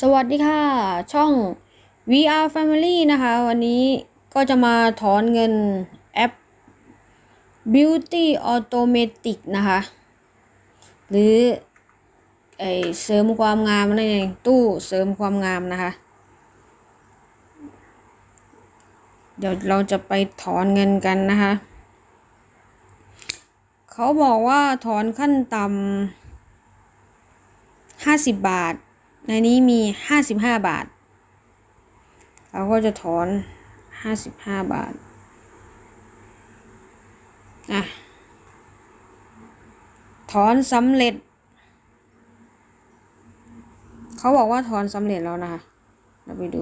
สวัสดีค่ะ ช่อง VR Family นะคะ วันนี้ก็จะมาถอนเงินแอป Beauty Automatic นะคะ หรือไอเสริมความงามนั่นเองตู้เสริมความงามนะคะ เดี๋ยวเราจะไปถอนเงินกันนะคะ เขาบอกว่าถอนขั้นต่ำห้าสิบบาท ในนี้มีห้าสิบห้าบาท เราก็จะถอนห้าสิบห้าบาท อะ ถอนสำเร็จ เขาบอกว่าถอนสำเร็จแล้วนะคะ เราไปดู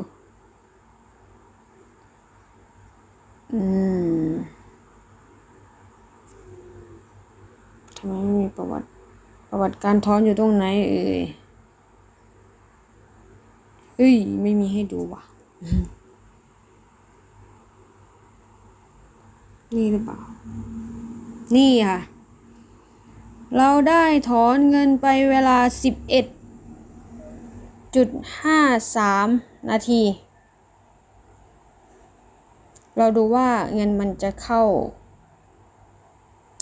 อืมทำไมไม่มีประวัติ ประวัติการถอนอยู่ตรงไหนเอ่ย เอ้ย ไม่มีให้ดูว่ะ นี่หรือเปล่า นี่ค่ะ เราได้ถอนเงินไปเวลาสิบเอ็ดจุดห้าสามนาที เราดูว่าเงินมันจะเข้า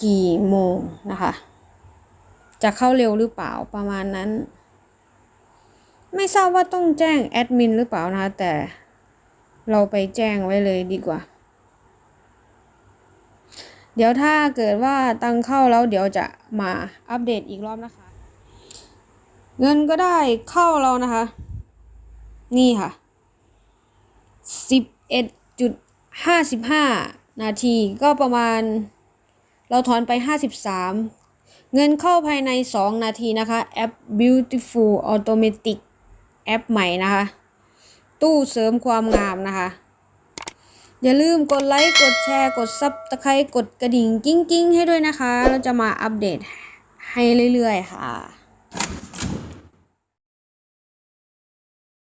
กี่โมงนะคะ จะเข้าเร็วหรือเปล่าประมาณนั้น ไม่ทราบว่าต้องแจ้งแอดมินหรือเปล่านะคะแต่เราไปแจ้งไว้เลยดีกว่า เดี๋ยวถ้าเกิดว่าตังเข้าแล้วเดี๋ยวจะมาอัปเดตอีกรอบนะคะ เงินก็ได้เข้าแล้วนะคะ นี่ค่ะสิบเอ็ดจุดห้าสิบห้านาทีก็ประมาณ เราถอนไปห้าสิบสามเงินเข้าภายใน 2 นาทีนะคะ แอป Beautiful Automatic แอปใหม่นะคะ ตู้เสริมความงามนะคะ อย่าลืมกดไลค์ กดแชร์ กดซับตะไคร้กดกระดิ่งกิ้งกิ้งๆให้ด้วยนะคะ เราจะมาอัปเดตให้เรื่อยๆค่ะ